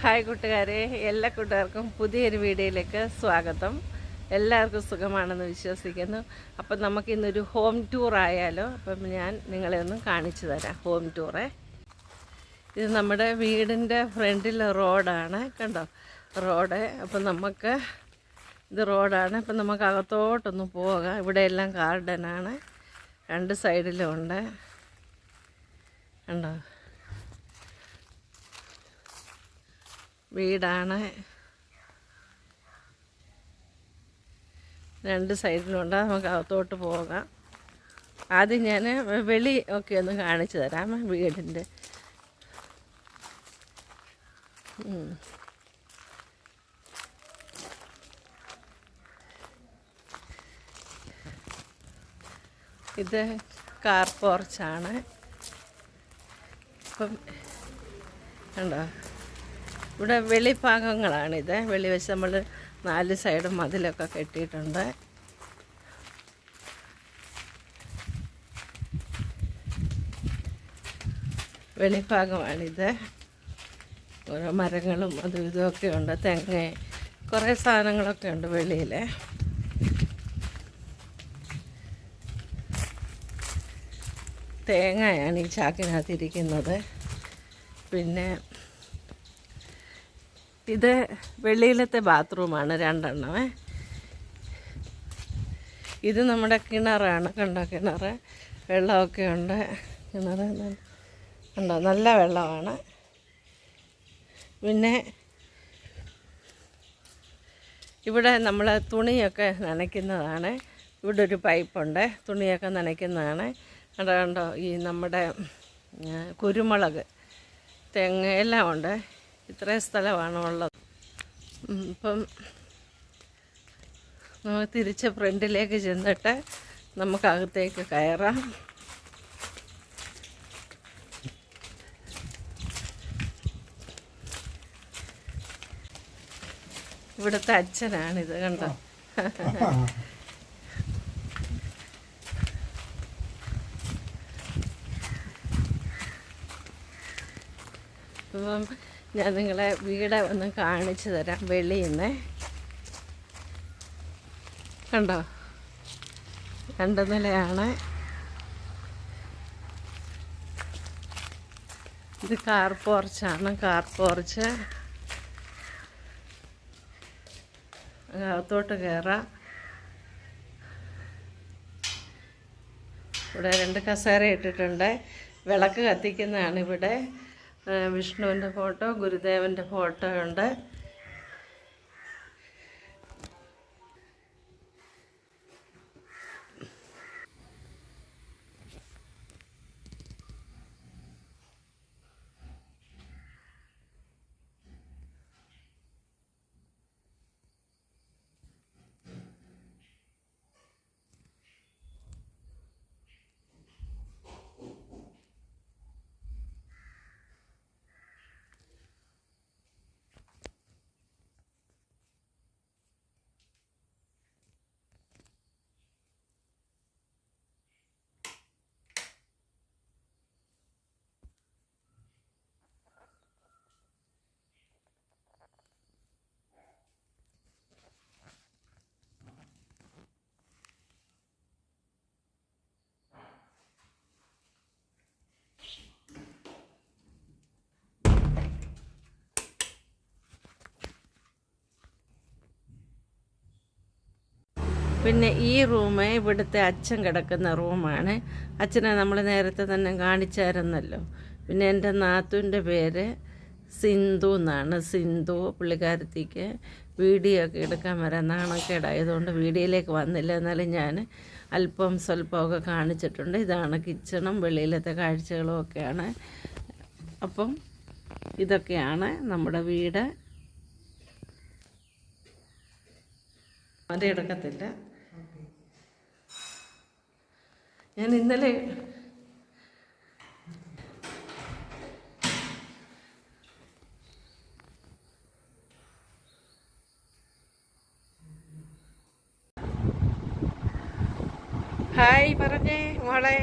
Hi കൂട്ടുകാരെ എല്ലാ കൂട്ടുകാർക്കും പുതിയൊരു വീഡിയോയിലേക്ക് സ്വാഗതം. എല്ലാവർക്കും സുഖമാണെന്ന് വിശ്വസിക്കുന്നു. അപ്പം നമുക്ക് ഇന്നൊരു ഹോം ടൂർ ആയാലോ അപ്പം ഞാൻ നിങ്ങളെ ഒന്ന് കാണിച്ചു തരാം ഹോം ടൂറെ ഇത് നമ്മുടെ വീടിന്റെ ഫ്രണ്ടിൽ റോഡാണ് കണ്ടോ? റോഡ് അപ്പം നമുക്ക് ഇത് റോഡാണ്. അപ്പം നമുക്ക് അകത്തോട്ടൊന്ന് പോകാം. ഇവിടെ എല്ലാം ഗാർഡനാണ് രണ്ട് സൈഡിലും ഉണ്ട്. കണ്ടോ? വീടാണ്. രണ്ട് സൈഡിലുണ്ട്. നമുക്ക് അകത്തോട്ട് പോകാം. ആദ്യം ഞാൻ വെളി ഒക്കെ ഒന്ന് കാണിച്ചു തരാം വീടിന്റെ. ഇത് കാർ പോർച്ചാണ്. അപ്പം കണ്ടോ? ഇവിടെ വെളിഭാഗങ്ങളാണിത്. വെളി വെച്ച് നമ്മൾ നാല് സൈഡും മതിലൊക്കെ കെട്ടിയിട്ടുണ്ട്. വെളിഭാഗമാണിത്. ഓരോ മരങ്ങളും അതും ഇതുമൊക്കെ ഉണ്ട്. തെങ്ങ് കുറേ സാധനങ്ങളൊക്കെ ഉണ്ട് വെളിയിൽ തേങ്ങയാണ് ഈ ചാക്കിനകത്തിരിക്കുന്നത്. പിന്നെ ഇത് വെളിയിലത്തെ ബാത്റൂമാണ് രണ്ടെണ്ണമേ ഇത് നമ്മുടെ കിണറാണ് കണ്ടോ കിണർ വെള്ളമൊക്കെ ഉണ്ട്. കിണർ കണ്ടോ? നല്ല വെള്ളമാണ്. പിന്നെ ഇവിടെ നമ്മൾ തുണിയൊക്കെ നനയ്ക്കുന്നതാണ്. ഇവിടെ ഒരു പൈപ്പുണ്ട്. തുണിയൊക്കെ നനയ്ക്കുന്നതാണ്. കണ്ടോ കണ്ടോ? ഈ നമ്മുടെ കുരുമുളക് തെങ്ങ് എല്ലാം ഉണ്ട്. ഇത്രയും സ്ഥലമാണ് ഉള്ളത്. ഇപ്പം നമുക്ക് തിരിച്ച് ഫ്രണ്ടിലേക്ക് ചെന്നിട്ട് നമുക്കകത്തേക്ക് കയറാം. ഇവിടുത്തെ അച്ഛനാണിത് കണ്ടോ? അപ്പം ഞാൻ നിങ്ങളെ വീട് ഒന്ന് കാണിച്ചു തരാം വെളിയിന്ന് കണ്ടോ? രണ്ട് നിലയാണ്. ഇത് കാർ പോർച്ചാണ് കാർ പോർച്ച്. അകത്തോട്ട് കയറാം ഇവിടെ രണ്ട് കസേര ഇട്ടിട്ടുണ്ട്. വിളക്ക് കത്തിക്കുന്നതാണ് ഇവിടെ. വിഷ്ണുവിന്റെ ഫോട്ടോ ഗുരുദേവന്റെ ഫോട്ടോ ഉണ്ട്. പിന്നെ ഈ റൂം ഇവിടുത്തെ അച്ഛൻ കിടക്കുന്ന റൂമാണ്. അച്ഛനെ നമ്മൾ നേരത്തെ തന്നെ കാണിച്ചായിരുന്നല്ലോ. പിന്നെ എന്റെ നാത്തുവിന്റെ പേര് സിന്ധു എന്നാണ്. സിന്ധു പുള്ളിക്കാരത്തിക്ക് വീഡിയോ ഒക്കെ എടുക്കാൻ വരാൻ നാണക്കേടായതുകൊണ്ട് വീഡിയോയിലേക്ക് വന്നില്ല എന്നാലും ഞാൻ അല്പം സ്വല്പമൊക്കെ കാണിച്ചിട്ടുണ്ട്. ഇതാണ് കിച്ചണും വെളിയിലത്തെ കാഴ്ചകളും ഒക്കെയാണ്. അപ്പം ഇതൊക്കെയാണ് നമ്മുടെ വീട്. മതിയെടുക്കത്തില്ല ഞാൻ ഇന്നലെ ഹായ് പറഞ്ഞേ മോളെ.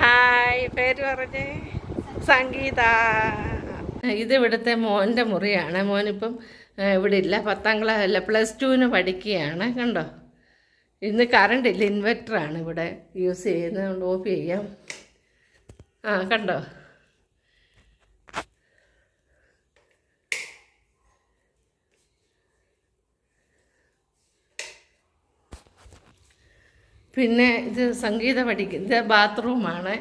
ഹായ് പേര് പറഞ്ഞേ? സംഗീത. ഇത് ഇവിടുത്തെ മോന്റെ മുറിയാണ്. മോനിപ്പം ഇവിടെ ഇല്ല. പത്താം ക്ലാസ് അല്ല പ്ലസ് ടുവിന് പഠിക്കുകയാണ്. കണ്ടോ? ഇന്ന് കറണ്ട് ഇല്ല ഇൻവെർട്ടറാണ് ഇവിടെ യൂസ് ചെയ്യുന്നതുകൊണ്ട് ഓഫ് ചെയ്യാം. ആ കണ്ടോ? പിന്നെ ഇത് സംഗീത പഠിക്കും ഇത് ബാത്റൂമാണ്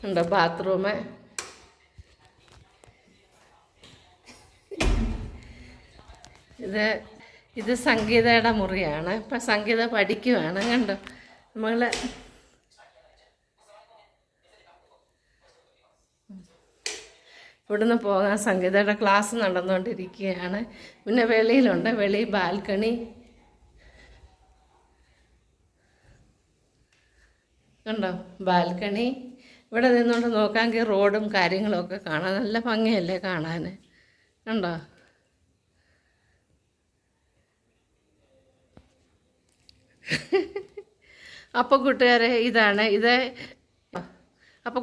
ഉണ്ടോ ബാത്റൂം ഇത് ഇത് സംഗീതയുടെ മുറിയാണ്. ഇപ്പം സംഗീത പഠിക്കുവാണ്. കണ്ടോ? നമ്മൾ ഇവിടുന്ന് പോകാൻ സംഗീതയുടെ ക്ലാസ് നടന്നുകൊണ്ടിരിക്കുകയാണ്. പിന്നെ വെളിയിലുണ്ട്. വെളി ബാൽക്കണി. കണ്ടോ? ബാൽക്കണി. ഇവിടെ നിന്നുകൊണ്ട് നോക്കാമെങ്കിൽ റോഡും കാര്യങ്ങളും ഒക്കെ കാണാൻ നല്ല ഭംഗിയല്ലേ കാണാൻ? കണ്ടോ? അപ്പോൾ കൂട്ടുകാരെ ഇതാണ്. ഇത് അപ്പോൾ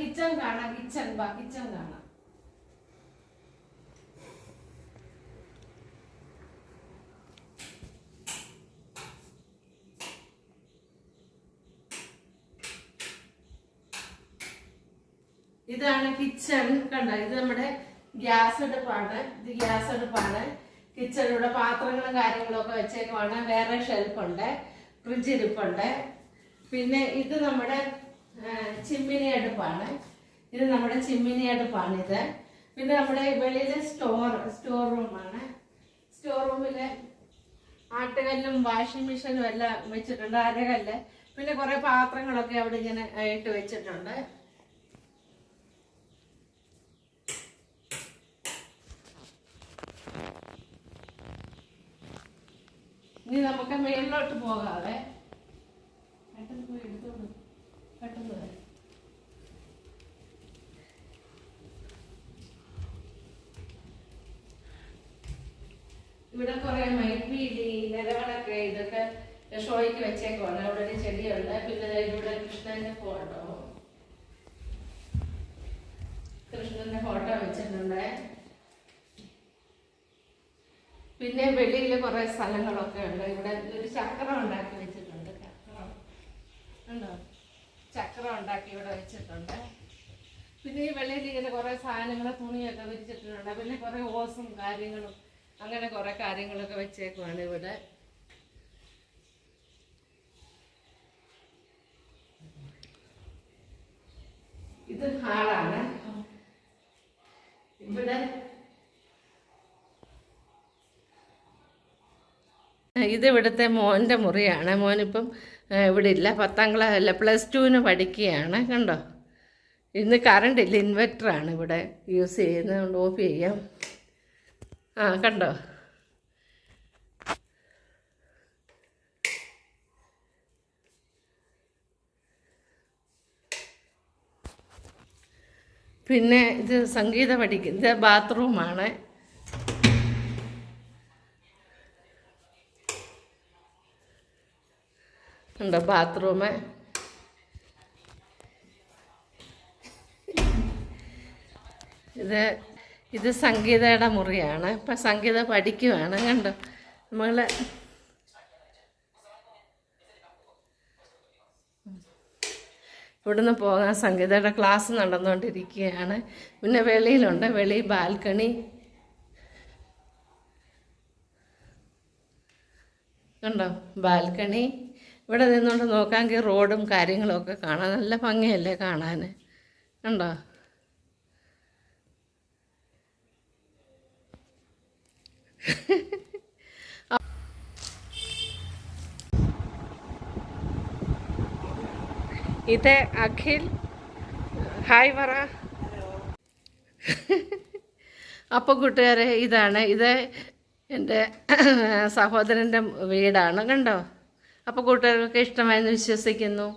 കിച്ചൺ കാണാം കിച്ചൺ ബാ കിച്ചൺ കാണാം. ഇതാണ് കിച്ചൺ. കണ്ട ഇത് നമ്മുടെ ഗ്യാസ് അടുപ്പാണ്. ഇത് ഗ്യാസ് അടുപ്പാണ്. കിച്ചണിലൂടെ പാത്രങ്ങളും കാര്യങ്ങളും ഒക്കെ വെച്ചേക്കുവാണ്. വേറെ ഷെൽഫുണ്ട് ഫ്രിഡ്ജ് ഇരിപ്പുണ്ട്. പിന്നെ ഇത് നമ്മുടെ ചിമ്മിനി അടുപ്പാണ്. ഇത് നമ്മുടെ ചിമ്മിനി അടുപ്പാണ് ഇത് പിന്നെ നമ്മുടെ വെളിയിലെ സ്റ്റോർ സ്റ്റോർ റൂമാണ് സ്റ്റോർ റൂമിൽ ആട്ടുകല്ലും വാഷിംഗ് മെഷീനും എല്ലാം വെച്ചിട്ടുണ്ട് അരകല്ല്. പിന്നെ കുറെ പാത്രങ്ങളൊക്കെ അവിടെ ഇങ്ങനെ ആയിട്ട് വെച്ചിട്ടുണ്ട്. ഇനി നമുക്ക് മേളിലോട്ട് പോകാതെ പോയി ഇവിടെ കുറെ മൈപ്പീലി നിലവണൊക്കെ ഇതൊക്കെ ഷോയ്ക്ക് വെച്ചേക്കുവാണ്. അവിടെ ഒരു ചെടിയുണ്ട്. പിന്നെ ഇവിടെ കൃഷ്ണന്റെ ഫോട്ടോ. കൃഷ്ണന്റെ ഫോട്ടോ വെച്ചിട്ടുണ്ട്. പിന്നെ വെളിയിൽ കുറെ സ്ഥലങ്ങളൊക്കെ ഉണ്ട്. ഇവിടെ ഒരു ചക്രം ഉണ്ടാക്കി വെച്ചിട്ടുണ്ട്. ചക്രം. ഉണ്ടോ? ചക്രം ഉണ്ടാക്കി ഇവിടെ വെച്ചിട്ടുണ്ട്. പിന്നെ ഈ വെളിയിൽ ഇങ്ങനെ കുറെ സാധനങ്ങൾ തുണിയൊക്കെ വിരിച്ചിട്ടുണ്ട്. പിന്നെ കുറെ ഓസും കാര്യങ്ങളും അങ്ങനെ കുറെ കാര്യങ്ങളൊക്കെ വെച്ചേക്കുവാണ് ഇവിടെ. ഇത് ഹാളാണ്. ഇവിടെ ഇത് ഇവിടുത്തെ മോന്റെ മുറിയാണ്. മോനിപ്പം ഇവിടെ ഇല്ല പത്താം ക്ലാസ് അല്ല പ്ലസ് ടുവിന് പഠിക്കുകയാണ്. കണ്ടോ? ഇന്ന് കറണ്ട് ഇല്ല. ഇൻവെർട്ടറാണ് ഇവിടെ യൂസ് ചെയ്യുന്നത്. ഓഫ് ചെയ്യാം. ആ കണ്ടോ? പിന്നെ ഇത് സംഗീത പഠിക്കുന്ന ഇത് ബാത്റൂമാണ് ഉണ്ടോ? ബാത്റൂം ഇത് ഇത് സംഗീതയുടെ മുറിയാണ്. ഇപ്പം സംഗീത പഠിക്കുവാണ്. കണ്ടോ? നമ്മൾ ഇവിടുന്ന് പോകാൻ സംഗീതയുടെ ക്ലാസ് നടന്നുകൊണ്ടിരിക്കുകയാണ്. പിന്നെ വെളിയിലുണ്ട്. വെളി ബാൽക്കണി. കണ്ടോ? ബാൽക്കണി. ഇവിടെ നിന്നുകൊണ്ട് നോക്കാമെങ്കിൽ റോഡും കാര്യങ്ങളും കാണാൻ കാണാം. നല്ല ഭംഗിയല്ലേ കാണാൻ? കണ്ടോ? ഇത് അഖിൽ. ഹായ് പറ. അപ്പോൾ കൂട്ടുകാരെ ഇതാണ്. ഇത് എന്റെ സഹോദരന്റെ വീടാണ്. കണ്ടോ? അപ്പോൾ കൂട്ടുകാർക്കൊക്കെ ഇഷ്ടമായെന്ന് വിശ്വസിക്കുന്നു.